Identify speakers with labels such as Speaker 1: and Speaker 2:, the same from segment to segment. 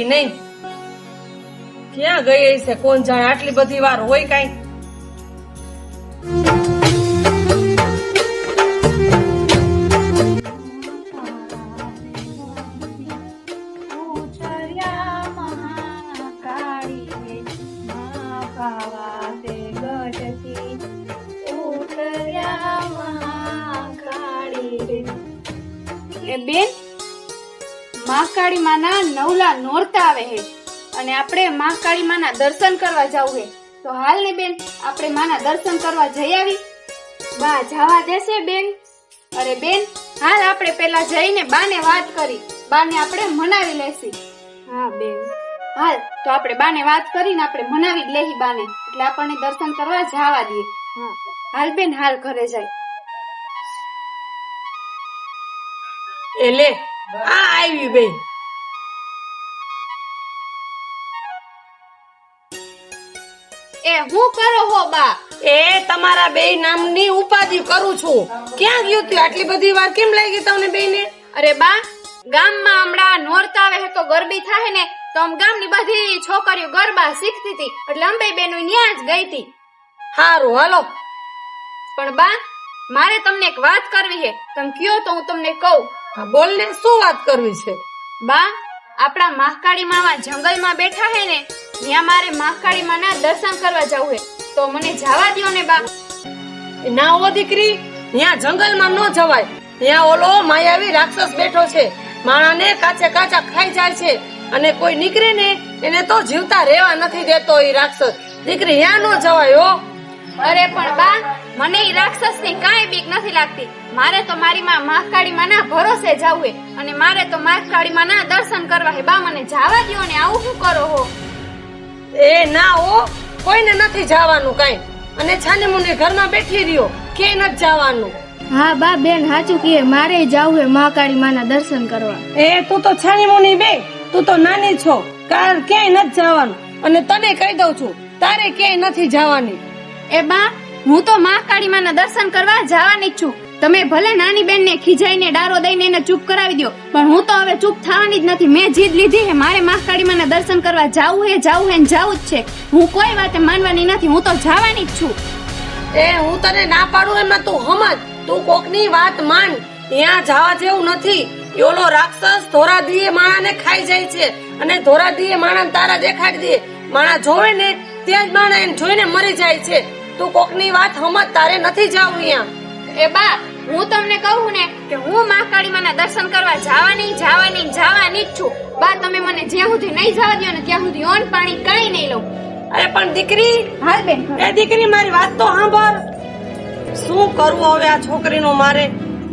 Speaker 1: હજી નહીં. ક્યાં ગઈ હશે? કોણ જાણે આટલી બધી વાર હોય કાંઈ?
Speaker 2: મહાકાળી માના નવલા નોરતા આવે હે. અને આપણે મહાકાળી માના દર્શન કરવા જવું હે. તો હાલ ને બેન, આપણે માના દર્શન કરવા જઈ આવી. બા જવા દેશે બેન? અરે બેન, હાલ આપણે પેલા જઈને બાને વાત કરી. બાને આપણે મનાવી લેસી હા, બેન. હાલ, તો આપણે બાને વાત કરીને આપણે મનાવી જ લેહી બાને. એટલે આપણને દર્શન કરવા જવા દઈએ. હા. હાલ બેન, હાલ ઘરે જાય.
Speaker 1: એ લે, આ આવી બેન.
Speaker 2: હું કરો હો બા?
Speaker 1: એ તમારા બે નામની ઉપાધિ કરું છું. ક્યાં ગયું તું આટલી બધી વાર? કેમ લાગી તમને બેને
Speaker 2: અરે બા ગામમાં હમણાં નોરતા આવે તો ગરબી થાય ને તો આમ ગામની બધી છોકરીઓ ગરબા શીખતી હતી. એટલે અંબે બેનો ન્યા જ ગઈ હતી.
Speaker 1: હારું હાલો.
Speaker 2: પણ બા મારે તમને એક વાત કરવી છે તમે કયો તો હું તમને કહું.
Speaker 1: હા બોલ ને શું વાત કરવી છે?
Speaker 2: બા આપણા મહાકાળી મામા જંગલમાં બેઠા હે ને ત્યાં મારે મહાકાળી માના દર્શન કરવા જવું હે તો મને જવા દ્યો ને બા.
Speaker 1: ના હો દીકરી ત્યાં જંગલમાં ન જવાય. ત્યાં ઓલો માયાવી રાક્ષસ બેઠો છે. માણાને કાચે કાચા ખાઈ જાય છે. અને કોઈ નીકળે ને એને તો જીવતા રહેવા નથી દેતો એ રાક્ષસ. દીકરી ત્યાં ન જવાય હો.
Speaker 2: અરે પણ બા મને ઈ રાક્ષસની કાંઈ બીક નથી લાગતી. મારે તો મારી માં મહાકાળી માના ભરોસે જવું અને મારે તો મહાકાળી માના દર્શન કરવા હે બા મને જવા દ્યો ને આવું શું કરો હો?
Speaker 1: એ ના હો કોઈને નથી જવાનું કાઈ. અને છાને મુને ઘરમાં બેઠી રહ્યો કે નથી જવાનું.
Speaker 3: હા બા બેન સાચું કહે. મારે જાવું હે મહાકાળી માના દર્શન કરવા.
Speaker 1: એ તું તો છાની મુની બે તું તો નાની છો. કાર ક્યાંય નથી જવાનું. અને તને કહી દઉં છું તારે ક્યાંય નથી જવાની.
Speaker 2: એ બા હું તો મહાકાળી માના દર્શન કરવા જવાની છું. તમે ભલે નાની બેન ને ખીજાઈને ડારો દઈને એને ચૂપ કરાવી દો પણ હું તો હવે ચૂપ થવાની જ નથી. મેં જીદ લીધી હે મારે મહાકાળી માના દર્શન કરવા જાવું હે જાવું હે ને જાવું જ છે. હું કોઈ વાતે માનવાની નથી હું તો જવાની જ છું.
Speaker 1: એ હું તને ના પાડું એમાં તું સમજ તું કોકની વાત માન. ત્યાં જવા જેવું નથી. ઓલો રાક્ષસ ધોરાધીએ માણાને ખાઈ જાય છે. અને ધોરાધીએ માણા તારા દેખાડી દે. માણા જોવે ને ત્યાં જ માણા એને જોઈને મરી જાય છે. તું કોકની વાત સમજ તારે નથી જાવું ત્યાં
Speaker 2: એ બા હું તમને કહું ને કે હું મહાકાળી માના દર્શન કરવા જવાની જવાની જવાની જ છું. બા તમે મને જ્યાં સુધી નહીં જવા દો ને ત્યાં સુધી ઓન પાણી કાંઈ નહીં લઉં.
Speaker 1: અરે પણ દીકરી
Speaker 2: હાલ બેન
Speaker 1: એ દીકરી મારી વાત તો સાંભળ. શું કરવું હવે આ છોકરીનું મારે?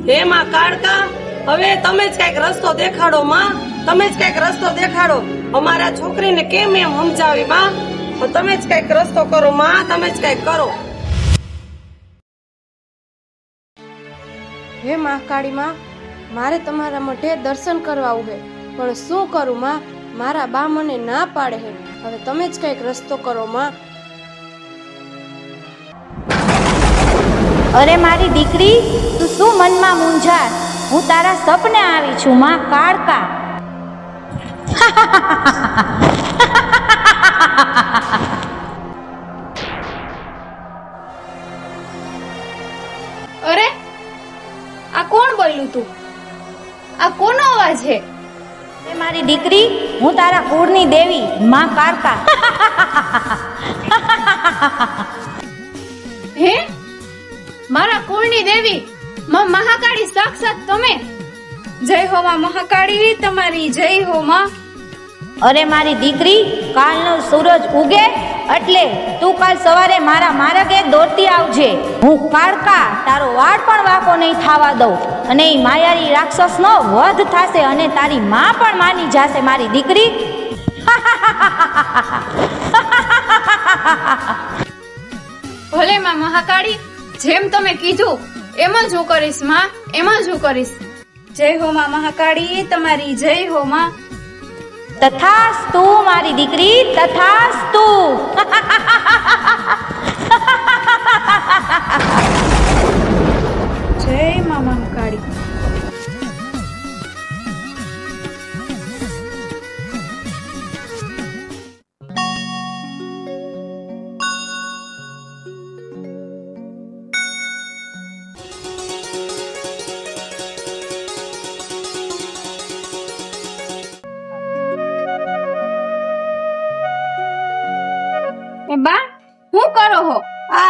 Speaker 1: હે માં કાળકા હવે તમે જ કંઈક રસ્તો દેખાડો માં. તમે જ કંઈક રસ્તો દેખાડો. અમારા છોકરીને કેમ એમ સમજાવી માં તમે જ કંઈક રસ્તો કરો માં. તમે જ કંઈક કરો.
Speaker 3: હે મહાકાળી માં, મારે તમારા મઢે દર્શન કરવા હે. પણ શું કરું માં? મારા બા મને ના પાડે હે. હવે તમે જ કંઈક રસ્તો કરો માં.
Speaker 4: અરે મારી દીકરી, તું શું મનમાં મૂંઝાર? હું તારા સપને આવી છું માં, કાળકા.
Speaker 2: આ કોનો અવાજ છે?
Speaker 4: એ મારી દીકરી હું તારા કુળની દેવી માં કારકા
Speaker 2: હે? મારા કુળની દેવી માં મહાકાળી સાક્ષાત તમે? જય હો માં મહાકાળી તમારી જય હો માં
Speaker 4: અરે મારી દીકરી કાલનો સૂરજ ઉગે એટલે તું કાલ સવારે મારા માર્ગે દોડતી આવજે. હું કાળકા તારો વાળ પણ વાકો નહીં થાવા દઉં. અને એ માયારી રાક્ષસનો વધ થશે અને તારી માં પણ માની જાશે મારી દીકરી.
Speaker 2: ભલે માં મહાકાળી જેમ તમે કીધું એમ જ હું કરીશમાં એમ જ હું કરીશ. જય હો માં મહાકાળી તમારી જય હો માં.
Speaker 4: તથાસ્તુ મારી દીકરી તથાસ્તુ.
Speaker 2: જય મામા મહાકાળી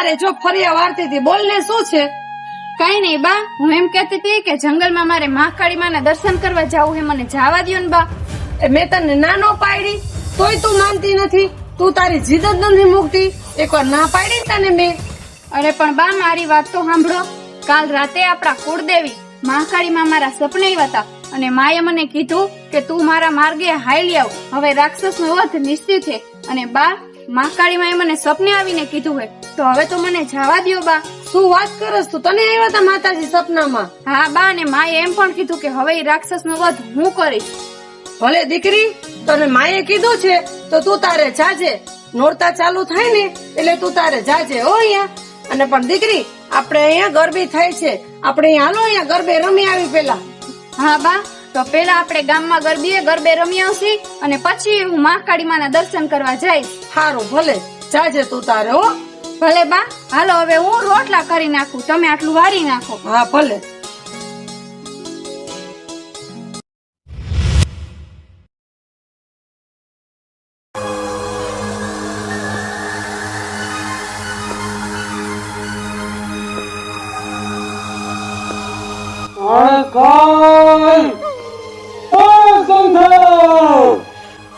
Speaker 1: અરે જો ફરિયા વારતી હતી બોલ ને શું છે?
Speaker 2: કઈ નહીં બા હું એમ કહેતી હતી કે જંગલમાં મારે મહાકાળી માના દર્શન કરવા જવું હે મને જવા દ્યો ને બા.
Speaker 1: એ મેં તને ના નો પાડી તોય તું માનતી નથી. તું તારી જીદ જ નથી મૂકતી. એકવાર ના પાડી તને મેં.
Speaker 2: અરે પણ બા મારી વાત તો સાંભળો. કાલ રાતે આપણા કુળદેવી મહાકાળી માં મારા સપને હતા અને માએ મને કીધું કે તું મારા માર્ગે હાલી આવ. હવે રાક્ષસ નો વધ નિશ્ચિત છે અને બા મહાકાળી માએ મને સપને આવીને કીધું હોય તો હવે તો મને જવા દ્યો બા.
Speaker 1: શું વાત કરસ તું તને આવ્યા હતા માતાજી સપનામાં?
Speaker 2: હા બા અને માએ એમ પણ કીધું કે હવે રાક્ષસ નો વધ હું કરીશ.
Speaker 1: ભલે દીકરી તને માએ કીધું છે તો તું તારે જાજે. નોરતા ચાલુ થાય ને એટલે તું તારે જાજે હો અહીંયા. અને પણ દીકરી આપણે અહીંયા ગરબી થાય છે. આપણે અહીંયા હાલો અહીંયા ગરબે રમી આવી પેલા.
Speaker 2: હા બા તો પેલા આપણે ગામમાં ગરબીએ ગરબે રમી આવશી અને પછી હું મહાકાળી માના દર્શન કરવા જઈશ.
Speaker 1: સારું ભલે. જાજે તું તારે હો.
Speaker 2: ભલે બા હાલો હવે હું રોટલા કરી નાખું તમે આટલું વારી નાખો.
Speaker 1: હા ભલે.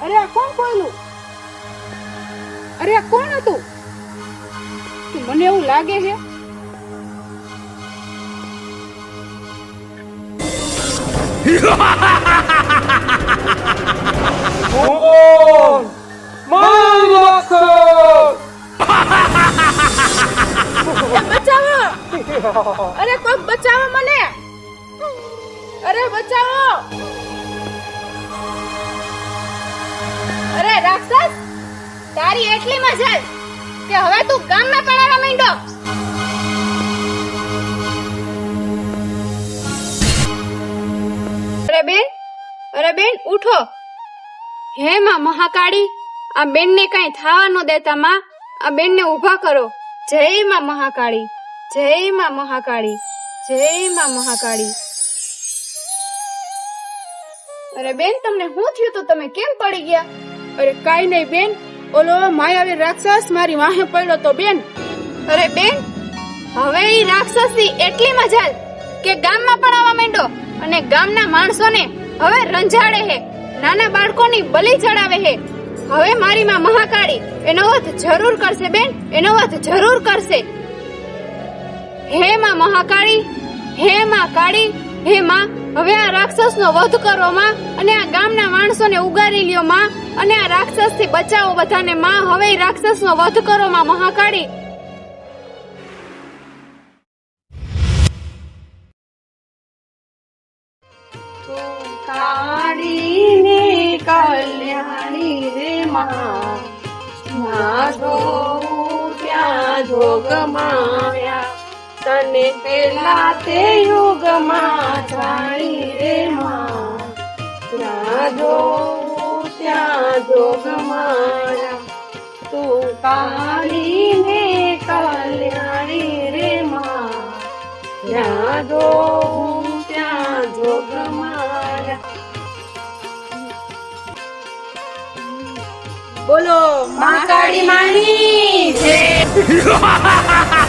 Speaker 2: અરે કોણ બોલું અરે કોણ હતું? કે મને એવું લાગે છે? બચાવો! અરે કોઈક બચાવો મને! અરે બચાવો! અરે રાક્ષસ, તારી એટલી મજા કે હવે તું ગામમાં પડાવવા માંડો. અરે બેન અરે બેન, ઉઠો. હે માં મહાકાળી, આ બેનને કઈ થવા ન દેતા માં. આ બેનને ઊભા કરો. જય માં મહાકાળી જય માં મહાકાળી જય માં મહાકાળી. અરે બેન, તમને શું થયું તો તમે કેમ પડી ગયા? અરે કાઈ નહીં બેન ઓલો માયાવી રાક્ષસ મારી વાહે પડ્યો તો બેન. અરે બેન, હવે ઈ રાક્ષસી એટલી મજાલ કે ગામમાં પણ આવવા માંડ્યો અને ગામના માણસોને હવે રંજાડે હે. નાના બાળકોની બલિ ચડાવે હે. હવે મારી માં મહાકાળી એનો વધ જરૂર કરશે બેન, એનો વધ જરૂર કરશે. હે માં મહાકાળી, હે માં કાળી, હે માં હવે આ રાક્ષસનો વધ કરો માં અને આ ગામના માણસોને ઉગારી લ્યો માં. અને આ રાક્ષસથી બચાવો બધાને માં. હવે રાક્ષસનો વધ કરો માં મહાકાળી.
Speaker 1: કલ્યાણી રે માં. ત્યાં જોગમાયા તને પેલા તે યુગમાં જાણી રે માં. જ્યાં જોઉં ત્યાં જોગમાયા તું કાળી ને કલ્યાણી રે માં. જ્યાં જો, ત્યાં જોગમાયા બોલો, મહાકાળી માની છે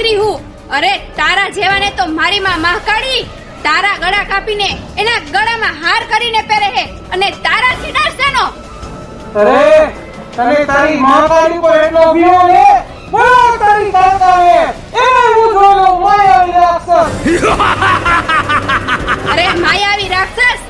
Speaker 2: દીકરી હું. અરે તારા જેવાને તો મારી માં મહાકાળી. તારા ગળા કાપીને એના ગળામાં હાર કરીને પહેરે છે અને તારા ડરશે
Speaker 5: અરે તને તારી મહાકાળી પર એટલો ભીડો ને બોલો તારી કાકાને એને હું જોઈ માયાવી રાક્ષસ.
Speaker 2: અરે માયાવી રાક્ષસ?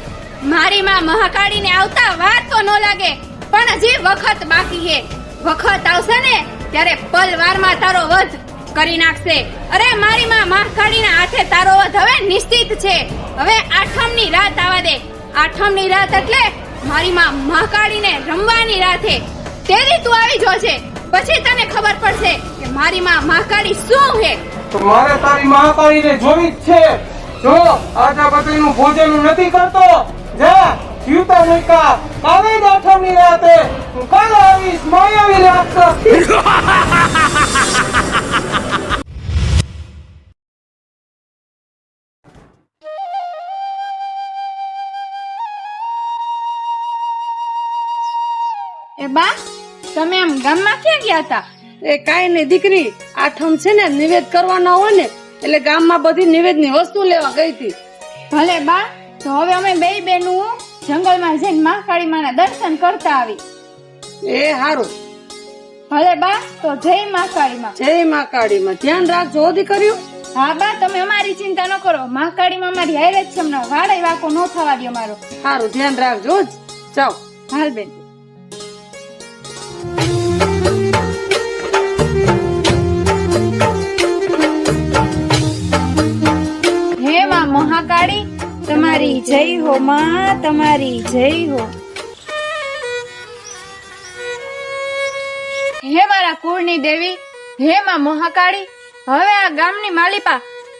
Speaker 2: મારી માં મહાકાળીને આવતા વાર તો ન લાગે પણ હજી વખત બાકી છે. વખત આવશે ને ત્યારે પલવારમાં તારો વધ કરી નાખશે. અરે, મારી માં મહાકાળીના હાથે તારો વધ હવે નિશ્ચિત છે. હવે આઠમની રાત આવા દે. આઠમની રાત એટલે મારી માં મહાકાળીને રમવાની રાતે. તેરી તું આવી જોશે પછી તને ખબર પડશે કે મારી માં મહાકાળી શું છે.
Speaker 5: મારે તારી મહાકાળીને જોવી જ છે. જો આજા પતિનું ભોજન નથી કરતો. જા, જીવતા નહીં કા. કાલે આઠમની રાતે હું કાલે આવીશ માયાવી રાક્ષસ
Speaker 2: હતા.
Speaker 1: એ કાંઈ નહીં દીકરી આઠમ છે ને નિવેદ કરવાના હોય ને એટલે ગામમાં બધી નિવેદની વસ્તુ લેવા ગઈ હતી.
Speaker 2: ભલે બા તો હવે અમે બે બેનું જંગલમાં જઈને મહાકાળી માના દર્શન કરતા આવી.
Speaker 1: એ હારું.
Speaker 2: ભલે બા તો જય મહાકાળી માં
Speaker 1: જય મા માં ધ્યાન રાખજો દીકરીઓ.
Speaker 2: હા બા તમે અમારી ચિંતા ન કરો. મહાકાળી માં અમારી હારે જ છે હમણાં વાળે વાકો ન થવા દો મારો.
Speaker 1: સારું ધ્યાન રાખજો જ. જાઓ.
Speaker 2: હાલ બેન. મહાકાળી તમારી જય હો માં, તમારી જય હો. હે મારા કુળની દેવી, હે માં મહાકાળી, હવે આ ગામની માલિપા,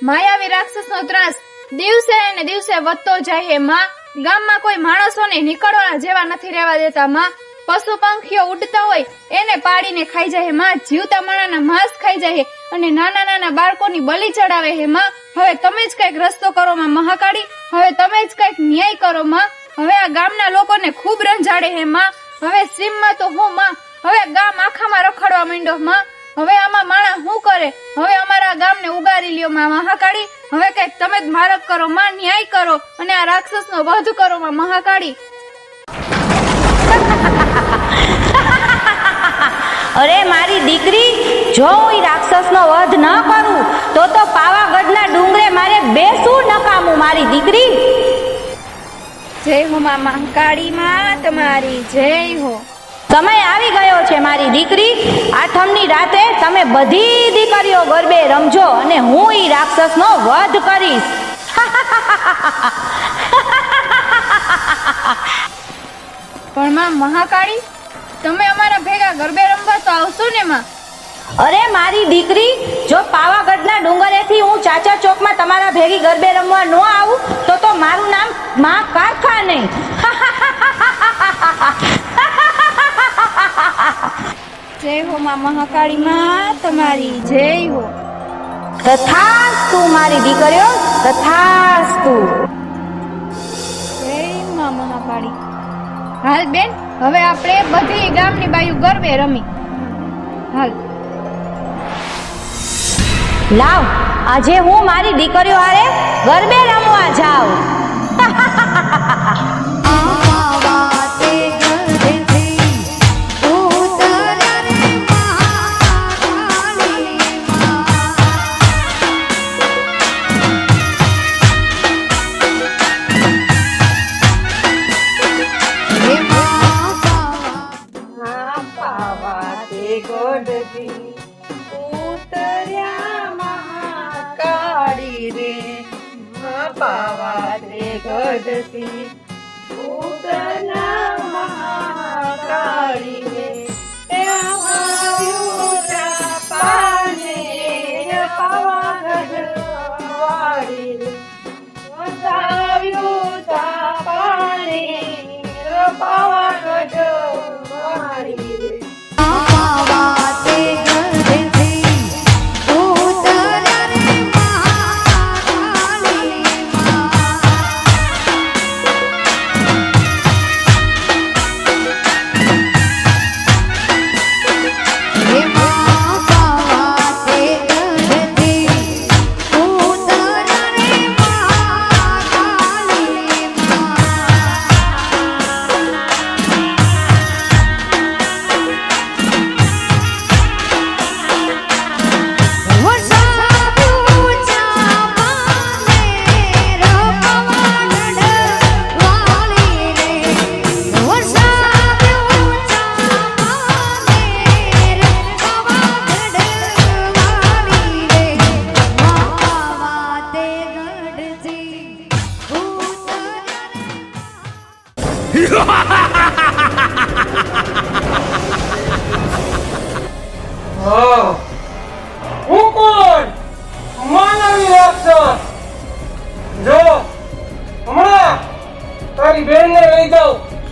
Speaker 2: માયાવી રાક્ષસનો ત્રાસ, દિવસે ને દિવસે વધતો જાય હે માં. ગામમાં કોઈ માણસોને નીકળવા જેવા નથી રહેવા દેતા માં. પશુ પંખીઓ ઉડતા હોય, એને પાડીને ખાઈ જાય હે માં. જીવતા માણાના માંસ ખાઈ જાય હે અને નાના નાના બાળકોની બલી ચડાવે હે માં. હવે તમે જ કંઈક રસ્તો કરો માં મહાકાળી, હવે તમે જ કંઈક ન્યાય કરો માં હવે આ ગામના લોકોને ખૂબ રંજાડે હે માં. હવે સીમમાં તો હું માં. હવે ગામ આખામાં રખડવા માંડ્યો માં. હવે આમાં માણા શું કરે? હવે અમારા ગામને ઉગારી લ્યો માં મહાકાળી. હવે કંઈક તમે જ મારક કરો, માં ન્યાય કરો અને આ રાક્ષસનો વધ કરો માં મહાકાળી.
Speaker 4: અરે મારી દીકરી જો હું રાક્ષસનો વધ ન કરું તો તો પાવાગઢના ડુંગરે મારે બેસું નકામું મારી દીકરી.
Speaker 2: જય હો મામા કાળી માં તમારી જય હો.
Speaker 4: સમય આવી ગયો છે મારી દીકરી. આઠમની રાતે તમે બધી દીકરીઓ ગરબે રમજો અને હું ઈ રાક્ષસનો વધ કરીશ.
Speaker 2: પણ માં મહાકાળી તમે અમારા ગરબે રમવા તો આવશો ને માં?
Speaker 4: અરે મારી દીકરી જો પાવાગઢના ડુંગરેથી હું ચાચા ચોકમાં તમારા ભેગી ગરબે રમવા ન આવું તો તો મારું નામમાં કાકા નહીં
Speaker 2: જય હો માં મહાકાળી માં તમારી જય હો.
Speaker 4: તથાસ્તુ મારી દીકરીઓ તથાસ્તુ.
Speaker 2: જય માં મહાકાળી. હાલ બેન હવે આપણે બધી ગામની બાયુ ગરબે રમી. હાલ.
Speaker 4: લાવ, આજે હું મારી દીકરીઓ હારે ગરબે રમવા જાઉં.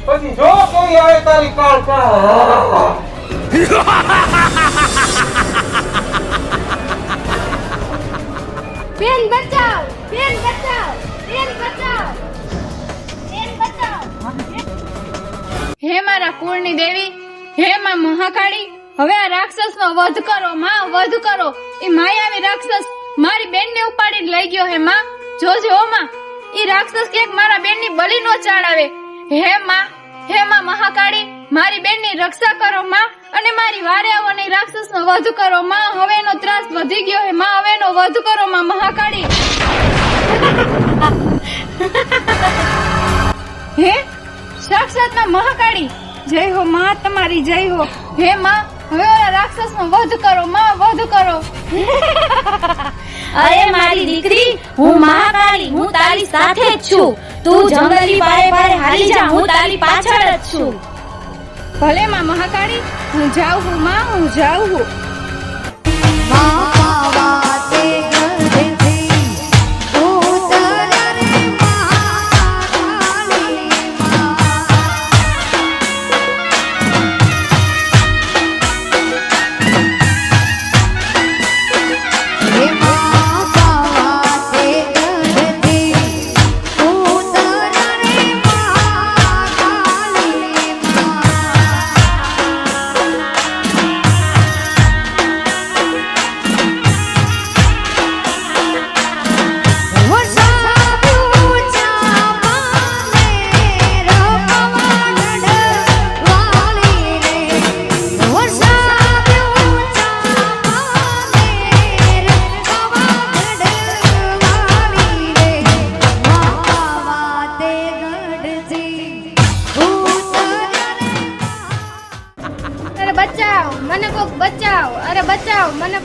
Speaker 5: પછી જો કોઈ આવે તારી કાળ
Speaker 2: બેન બચાવ બેન બચાવ બેન બચાવ બેન બચાવ. હે મારા કુળની દેવી હે માં મહાકાળી હવે આ રાક્ષસનો વધ કરો માં વધ કરો. એ માયાવી રાક્ષસ મારી બેનને ઉપાડીને લઈ ગયો હે માં. જોજો માં ઈ રાક્ષસ કે મારા બેનની બલી નો ચાડાવે હે માં હે માં મહાકાળી, મારી બેનની રક્ષા કરો માં અને મારી વારે આવો ને રાક્ષસનો વધ કરો માં. હવે એનો ત્રાસ વધી ગયો હે માં. હવે એનો વધ કરો માં મહાકાળી. હે? સાક્ષાતમાં મહાકાળી, જય હો માં, તમારી જય હો. હે માં હવે ઓલા રાક્ષસનો વધ કરો માં વધ કરો.
Speaker 4: અરે મારી દીકરી હું મહાકાળી હું તારી સાથે જ છું. તું જંગલી પારે પારે હાલી જા હું તારી પાછળ જ છું.
Speaker 2: ભલે માં મહાકાળી હું જાઉં હું માં હું જાઉં. હું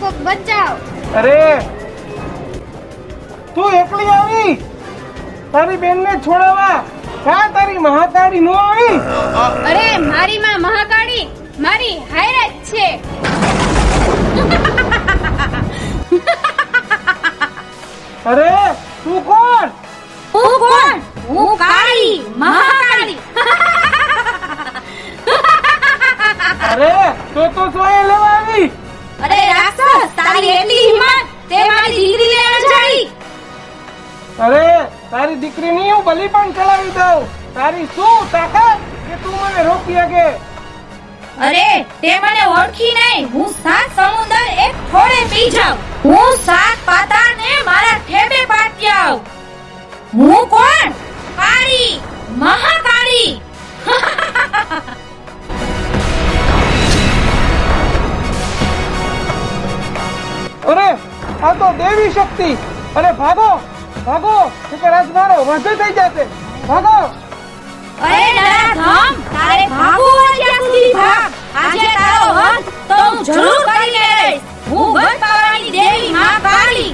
Speaker 2: કોક બચાવ. અરે
Speaker 5: તું એકલી આવી? તારી બેન ને છોડાવવા? કા તારી મહાકાળી નો આવી?
Speaker 2: અરે મારી માં મહાકાળી મારી હાયર જ છે.
Speaker 5: અરે તું કોણ?
Speaker 4: હું કોણ? હું કાળી મહાકાળી.
Speaker 5: અરે તો તો સોય લેવા આવી?
Speaker 4: અરે રાક્ષસ તારી એટલી હિંમત તે મારી દીકરીને જાય
Speaker 5: અરે તારી દીકરીની હું બલી પણ ચલાવી દઉં. તારી શું તાકાત કે તું મને રોકી શકે?
Speaker 4: અરે તે મને ઓળખી નહીં. હું સાત સમુદ્ર એક થોડે પી જાઉં. હું સાત પાતા ને મારા ઠેબે પાટી આવ. હું કોણ? કાળી મહાકાળી.
Speaker 5: અરે આ તો દેવી શક્તિ. અરે ભાગો ભાગો કે આજ મારો વધ થઈ જશે. ભાગો.
Speaker 4: અરે નરાધમ તારે ભાગવું હોય ત્યાં સુધી ભાગ. આજે તારો વધ તો હું જરૂર કરી લઈશ. હું વધ પાવાની દેવી મહાકાળી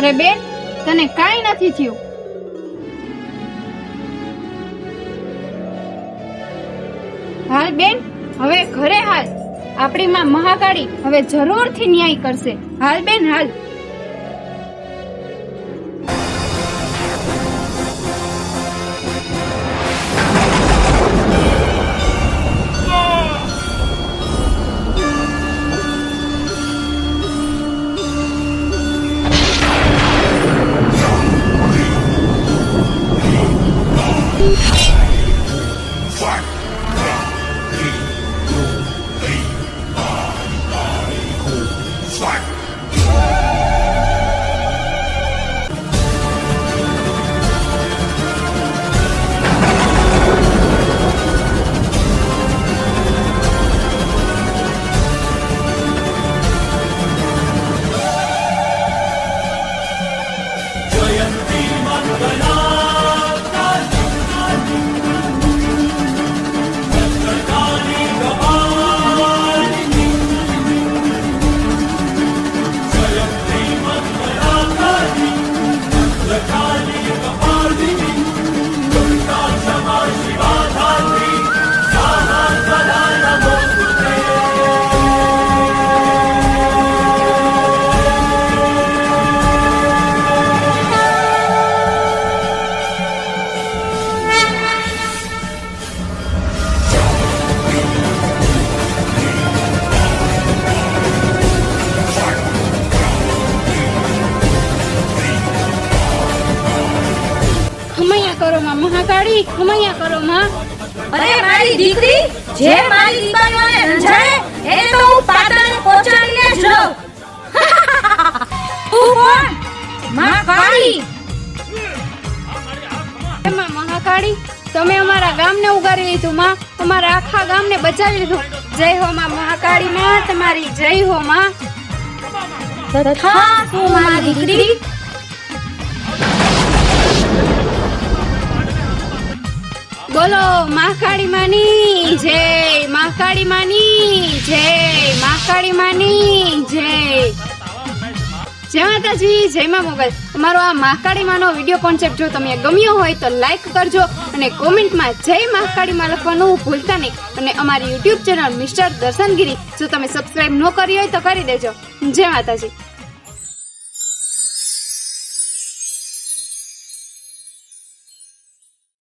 Speaker 2: અરે બેન તને કાઈ નથી થયું. હાલ બેન, હવે ઘરે હાલ. આપણી માં મહાકાળી હવે જરૂરથી ન્યાય કરશે. હાલ બેન, હાલ. આખા ગામને બચાવી લીધું. જય હો માં મહાકાળી માં તમારી જય હો માં.
Speaker 4: મારી દીકરી.
Speaker 2: બોલો મહાકાળી માની જય મહાકાળી માની જય મહાકાળી માની જય. જય માતાજી, જય મા મોબાઈલ અમારો આ મહાકાળી માનો વીડિયો કોન્સેપ્ટ જો તમને ગમ્યો હોય તો લાઈક કરજો અને કોમેન્ટમાં જય મહાકાળી માં લખવાનું ભૂલતા નહીં. અને અમારી યુટ્યુબ ચેનલ મિસ્ટર દર્શનગીરી, જો તમે સબસ્ક્રાઇબ ન કરી હોય તો કરી દેજો. જય માતાજી.